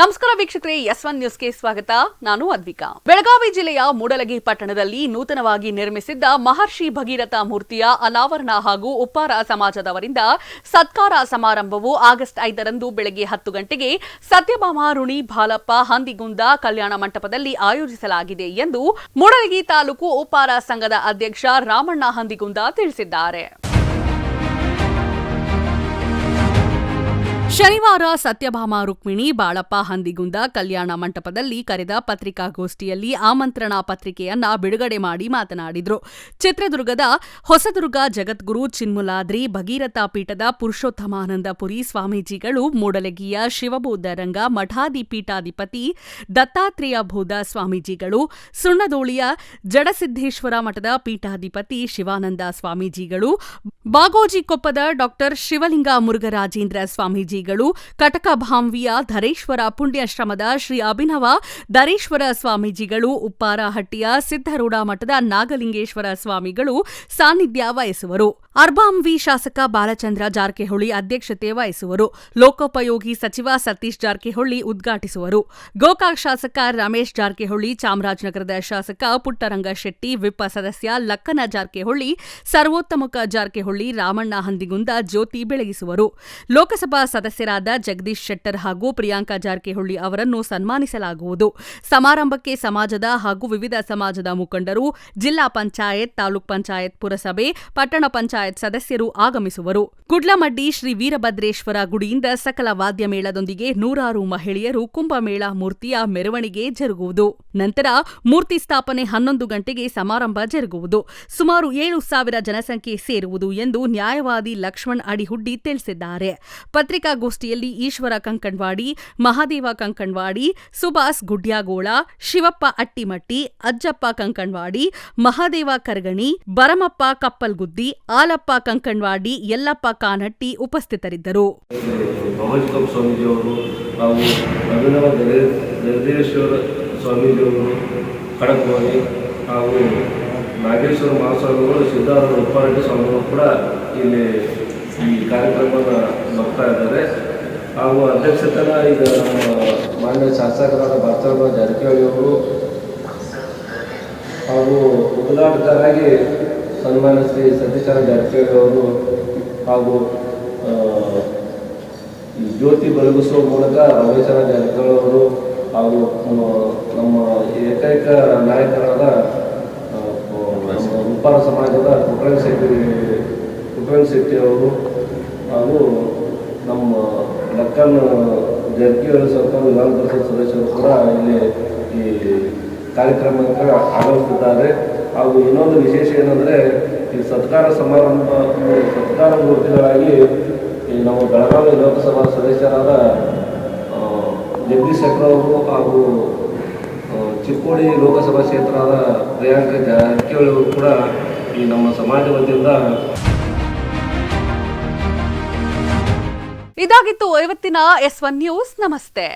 ನಮಸ್ಕಾರ ವೀಕ್ಷಕರೇ, S one ನ್ಯೂಸ್ಗೆ ಸ್ವಾಗತ. ನಾನು ಅದ್ವಿಕಾ. ಬೆಳಗಾವಿ ಜಿಲ್ಲೆಯ ಮೂಡಲಗಿ ಪಟ್ಟಣದಲ್ಲಿ ನೂತನವಾಗಿ ನಿರ್ಮಿಸಿದ್ದ ಮಹರ್ಷಿ ಭಗೀರಥ ಮೂರ್ತಿಯ ಅನಾವರಣ ಹಾಗೂ ಉಪ್ಪಾರ ಸಮಾಜದವರಿಂದ ಸತ್ಕಾರ ಸಮಾರಂಭವು ಆಗಸ್ಟ್ ಐದರಂದು ಬೆಳಗ್ಗೆ ಹತ್ತು ಗಂಟೆಗೆ ಸತ್ಯಭಾಮ ಋಣಿ ಬಾಲಪ್ಪ ಹಂದಿಗುಂದ ಕಲ್ಯಾಣ ಮಂಟಪದಲ್ಲಿ ಆಯೋಜಿಸಲಾಗಿದೆ ಎಂದು ಮೂಡಲಗಿ ತಾಲೂಕು ಉಪ್ಪಾರ ಸಂಘದ ಅಧ್ಯಕ್ಷ ರಾಮಣ್ಣ ಹಂದಿಗುಂದ ತಿಳಿಸಿದ್ದಾರೆ. ಶನಿವಾರ ಸತ್ಯಭಾಮ ರುಕ್ಮಿಣಿ, ಬಾಳಪ್ಪ ಹಂದಿಗುಂದ ಕಲ್ಯಾಣ ಮಂಟಪದಲ್ಲಿ ಕರೆದ ಪತ್ರಿಕಾಗೋಷ್ಠಿಯಲ್ಲಿ ಆಮಂತ್ರಣ ಪತ್ರಿಕೆಯನ್ನ ಬಿಡುಗಡೆ ಮಾಡಿ ಮಾತನಾಡಿದರು. ಚಿತ್ರದುರ್ಗದ ಹೊಸದುರ್ಗ ಜಗದ್ಗುರು ಚಿನ್ಮುಲಾದ್ರಿ, ಭಗೀರಥ ಪೀಠದ ಪುರುಷೋತ್ತಮಾನಂದಪುರಿ ಸ್ವಾಮೀಜಿಗಳು, ಮೂಡಲಗಿಯ ಶಿವಬೋಧರಂಗ ಮಠಾದಿ ಪೀಠಾಧಿಪತಿ ದತ್ತಾತ್ರೇಯ ಬೋಧ ಸ್ವಾಮೀಜಿಗಳು, ಸುಣ್ಣದೋಳಿಯ ಜಡಸಿದ್ದೇಶ್ವರ ಮಠದ ಪೀಠಾಧಿಪತಿ ಶಿವಾನಂದ ಸ್ವಾಮೀಜಿಗಳು, ಬಾಗೋಜಿಕೊಪ್ಪದ ಡಾಕ್ಟರ್ ಶಿವಲಿಂಗ ಮುರುಘರಾಜೇಂದ್ರ ಸ್ವಾಮೀಜಿಗಳು ಕಟಕಭಾಂವಿಯ ಧರೇಶ್ವರ ಪುಣ್ಯಾಶ್ರಮದ ಶ್ರೀ ಅಭಿನವ ಧರೇಶ್ವರ ಸ್ವಾಮೀಜಿಗಳು, ಉಪ್ಪಾರಹಟ್ಟಿಯ ಸಿದ್ದರೂಢ ಮಠದ ನಾಗಲಿಂಗೇಶ್ವರ ಸ್ವಾಮಿಗಳು ಸಾನ್ನಿಧ್ಯ ವಹಿಸುವರು. ಅರ್ಬಾಂವಿ ಶಾಸಕ ಬಾಲಚಂದ್ರ ಜಾರಕಿಹೊಳಿ ಅಧ್ಯಕ್ಷತೆ ವಹಿಸುವರು. ಲೋಕೋಪಯೋಗಿ ಸಚಿವ ಸತೀಶ್ ಜಾರಕಿಹೊಳಿ ಉದ್ಘಾಟಿಸುವರು. ಗೋಕಾಕ್ ಶಾಸಕ ರಮೇಶ್ ಜಾರಕಿಹೊಳಿ, ಚಾಮರಾಜನಗರದ ಶಾಸಕ ಪುಟ್ಟರಂಗ ಶೆಟ್ಟಿ, ವಿಪ ಸದಸ್ಯ ಲಕ್ಕನ ಜಾರಕಿಹೊಳಿ ಸರ್ವೋತ್ತಮಕ ಜಾರಕಿಹೊಳಿ ರಾಮಣ್ಣ ಹಂದಿಗುಂದ ಜ್ಯೋತಿ ಬೆಳಗಿಸುವರು. ಲೋಕಸಭಾ ಸದಸ್ಯರಾದ ಜಗದೀಶ್ ಶೆಟ್ಟರ್ ಹಾಗೂ ಪ್ರಿಯಾಂಕಾ ಜಾರಕಿಹೊಳಿ ಅವರನ್ನು ಸನ್ಮಾನಿಸಲಾಗುವುದು. ಸಮಾರಂಭಕ್ಕೆ ಸಮಾಜದ ಹಾಗೂ ವಿವಿಧ ಸಮಾಜದ ಮುಖಂಡರು, ಜಿಲ್ಲಾ ಪಂಚಾಯತ್, ತಾಲೂಕ್ ಪಂಚಾಯತ್, ಪುರಸಭೆ, ಪಟ್ಟಣ ಪಂಚಾಯತ್ ಸದಸ್ಯರು ಆಗಮಿಸುವರು. ಕುಡ್ಲಮಡ್ಡಿ ಶ್ರೀ ವೀರಭದ್ರೇಶ್ವರ ಗುಡಿಯಿಂದ ಸಕಲ ವಾದ್ಯ ಮೇಳದೊಂದಿಗೆ ನೂರಾರು ಮಹಿಳೆಯರು ಕುಂಭಮೇಳ ಮೂರ್ತಿಯ ಮೆರವಣಿಗೆ ಜರುಗುವುದು. ನಂತರ ಮೂರ್ತಿ ಸ್ಥಾಪನೆ ಹನ್ನೊಂದು ಗಂಟೆಗೆ ಸಮಾರಂಭ ಜರುಗುವುದು. ಸುಮಾರು ಏಳು ಸಾವಿರ ಜನಸಂಖ್ಯೆ ಸೇರುವುದು ಎಂದು ನ್ಯಾಯವಾದಿ ಲಕ್ಷ್ಮಣ್ ಅಡಿಹುಡ್ಡಿ ತಿಳಿಸಿದ್ದಾರೆ. ಪತ್ರಿಕಾಗೋಷ್ಠಿಯಲ್ಲಿ ಈಶ್ವರ ಕಂಕಣ್ವಾಡಿ, ಮಹಾದೇವ ಕಂಕಣ್ವಾಡಿ ಸುಭಾಸ್ ಗುಡ್ಯಾಗೋಳ, ಶಿವಪ್ಪ ಅಟ್ಟಿಮಟ್ಟಿ, ಅಜ್ಜಪ್ಪ ಕಂಕಣ್ವಾಡಿ, ಮಹಾದೇವ ಕರಗಣಿ ಬರಮಪ್ಪ ಕಪ್ಪಲ್ಗುದ್ದಿ, ಆಲಪ್ಪ ಕಂಕಣ್ವಾಡಿ, ಯಲ್ಲಪ್ಪ ಕಾನಟ್ಟಿ ಉಪಸ್ಥಿತರಿದ್ದರು. ಸ್ವಾಮೀಜಿಯವರು ಸ್ವಾಮೀಜಿಯವರು ಖಡಕ್ವಾಮಿ ಹಾಗೂ ನಾಗೇಶ್ವರ ಮಹಾಸ್ವಾಮಿಗಳು ಸಿದ್ಧಾರ್ಥ ಉಪ್ಪಾರೆಡ್ಡಿ ಸ್ವಾಮಿಗಳು ಕೂಡ ಇಲ್ಲಿ ಈ ಕಾರ್ಯಕ್ರಮವನ್ನು ಬರ್ತಾ ಇದ್ದಾರೆ. ಹಾಗೂ ಅಧ್ಯಕ್ಷತನ ಈಗ ನಮ್ಮ ಮಾನ್ಯ ಶಾಸಕರಾದ ಭಾರತರಾಮ ಜಾರಕಿಹೊಳಿ ಅವರು ಹಾಗೂ ಉದ್ಘಾಟಕರಾಗಿ ಸನ್ಮಾನ ಶ್ರೀ ಸತೀಶಚಂದ್ರ ಜಾರಕಿಹೊಳಿ ಅವರು ಹಾಗೂ ಜ್ಯೋತಿ ಬೆಳಗಿಸುವ ಮೂಲಕ ರಮೇಶನ ಜಾರಕಿಹೊಳಿ ಅವರು ಹಾಗೂ ಏಕೈಕ ನಾಯಕರಾದ ಉಪ್ಪಾರ ಸಮಾಜದ ಪುಟ್ಟರಂಗ ಶೆಟ್ಟಿ ಪುಟ್ಟರಂಗ ಶೆಟ್ಟಿ ಅವರು ಹಾಗೂ ನಮ್ಮ ಲಕ್ಕನ್ ಜಾರಕಿಹೊಳಿ ಸರ್ಕಾರ ವಿಧಾನ ಪರಿಷತ್ ಸದಸ್ಯರು ಕೂಡ ಇಲ್ಲಿ ಈ ಕಾರ್ಯಕ್ರಮಕ್ಕೆ ಆಗಮಿಸುತ್ತಿದ್ದಾರೆ. ಹಾಗೂ ಇನ್ನೊಂದು ವಿಶೇಷ ಏನಂದರೆ, ಈ ಸತ್ಕಾರ ಸಮಾರಂಭ ಸತ್ಕಾರ ಮೂರ್ತಿಗಳಾಗಿ ಈ ನಮ್ಮ ಬೆಳಗಾವಿ ಲೋಕಸಭಾ ಸದಸ್ಯರಾದ ಜಗದೀಶ್ ಶೆಟ್ಟರ್ ಅವರು ಹಾಗೂ ಚಿಕ್ಕೋಡಿ ಲೋಕಸಭಾ ಕ್ಷೇತ್ರದ ಪ್ರಿಯಾಂಕ ಜಾರಕಿಹೊಳಿ ಕೂಡ ಈ ನಮ್ಮ ಸಮಾಜ ವತಿಯಿಂದ ಇದಾಗಿತ್ತು ಇವತ್ತಿನ ಎಸ್ ಒನ್ ನ್ಯೂಸ್. ನಮಸ್ತೆ.